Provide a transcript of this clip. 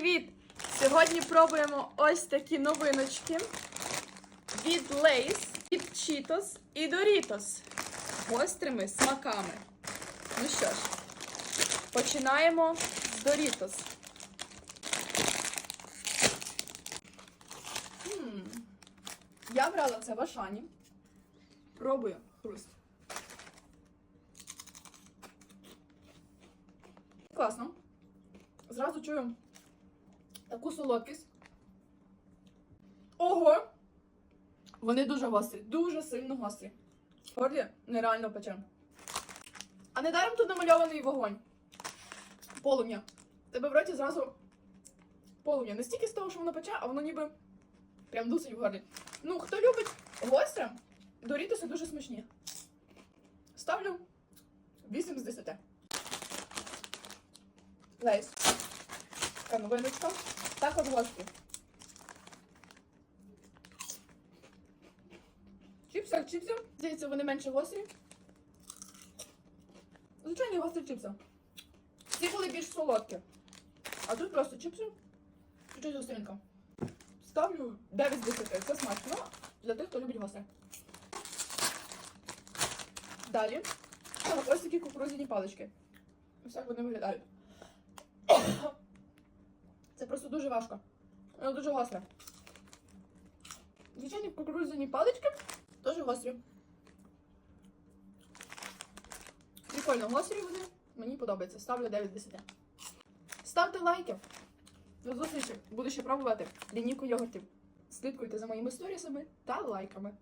привіт! Сьогодні пробуємо ось такі новиночки від Lay's, від Cheetos і Doritos гострими смаками. Ну що ж, починаємо з. М, Я брала це в Ашані. Пробую хруст. Класно. Зразу чую таку солодкість. Ого! Вони дуже гострі, дуже сильно гострі. Горлі нереально пече. А недаром тут намальований вогонь. Полум'я. Тебе в роті зразу полум'я. Не стільки з того, що воно пече, а воно ніби прям дусить в горлі. Ну, хто любить гостре, дорітоси дуже смачні. Ставлю 8 з 10. Лейс. Така новиночка. Також гострі. Чіпси, як чіпси. Здається, вони менше гострі. Звичайні гострі чіпси. Ці були більш солодкі. А тут просто чіпси. Чуть-чуть гостринка. Ставлю 9 з 10. Це смачно для тих, хто любить гостре. Далі. Ось такі кукурудзяні палички. Ось так вони виглядають. Це просто дуже важко. Воно дуже гостре. Звичайні кукурудзяні палички теж гострі. Прикольно гострі вони. Мені подобається. Ставлю 9 з 10. Ставте лайки. До зустрічі. Буду ще пробувати лінійку йогуртів. Слідкуйте за моїми сторісами та лайками.